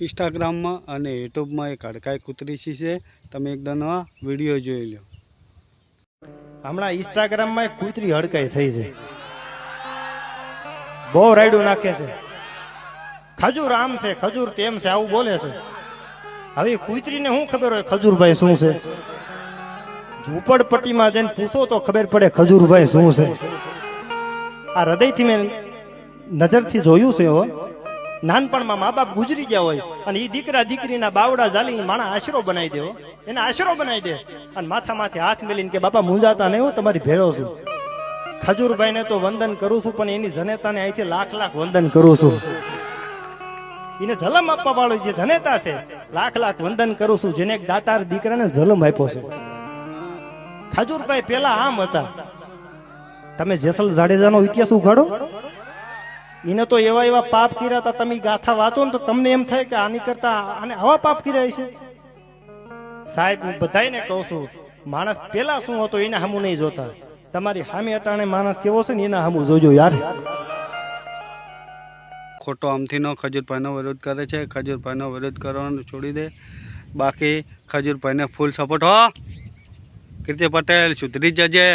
ઇન્સ્ટાગ્રામમાં અને યુટ્યુબમાં એક હડકાઈ કૂતરી છે. તમે એકદમ આ વીડિયો જોઈ લો હમણાં ઇન્સ્ટાગ્રામમાં એક કૂતરી હડકાઈ થઈ છે. બહુ રાયડું નાખે છે. ખજૂર આમ છે, ખજૂર તેમ છે, આવું બોલે છે. હવે કૂતરીને શું ખબર હોય ખજૂરભાઈ શું છે? ઝૂંપડપટ્ટીમાં જઈને પૂછો તો ખબર પડે ખજૂરભાઈ શું છે. આ હૃદયથી મેં નજરથી જોયું છે હો. નાનપણમાં મા બાપ ગુજરી ગયા હોય અને એ દીકરા દીકરીના બાવડા જાલી માણા આશરો બનાવી દેવો. એને આશરો બનાવી દે. અને માથા માથે હાથ મેલીને કે, બાપા મુંજાતા નહીં હું, તમારી ભેળો છું. ખજૂરભાઈને તો વંદન કરું છું, પણ એની જનેતાને અહીંથી લાખ લાખ વંદન કરું છું. એને જલમ આપવા વાળો જે જનેતા છે, લાખ લાખ વંદન કરું છું, જેને એક દાતાર દીકરાને જલમ આપ્યો છે. ખજૂરભાઈ પેલા આમ હતા. તમે જેસલ જાડેજાનો ઇતિહાસ ઉઘાડો. એને તો એવા એવા પાપ કર્યા હતા, તમે ગાથા વાંચો ને તો તમને એમ થાય કે આની કરતા આને આવા પાપ કર્યા છે સાહેબ, હું બધાયને કહું છું, માણસ પેલા શું હતો એને સામું નહીં જોતા. તમારી હામી અટાણે માણસ કેવો છે ને એના સામું જોજો યાર. ખોટો આમથી નો ખજૂરભાઈનો વિરોધ કરે છે ખજૂરભાઈનો વિરોધ કરવાનું છોડી દે. બાકી ખજૂરભાઈને ફૂલ સપોર્ટ હો. કીર્તિ પટેલ, સુધરી જજે.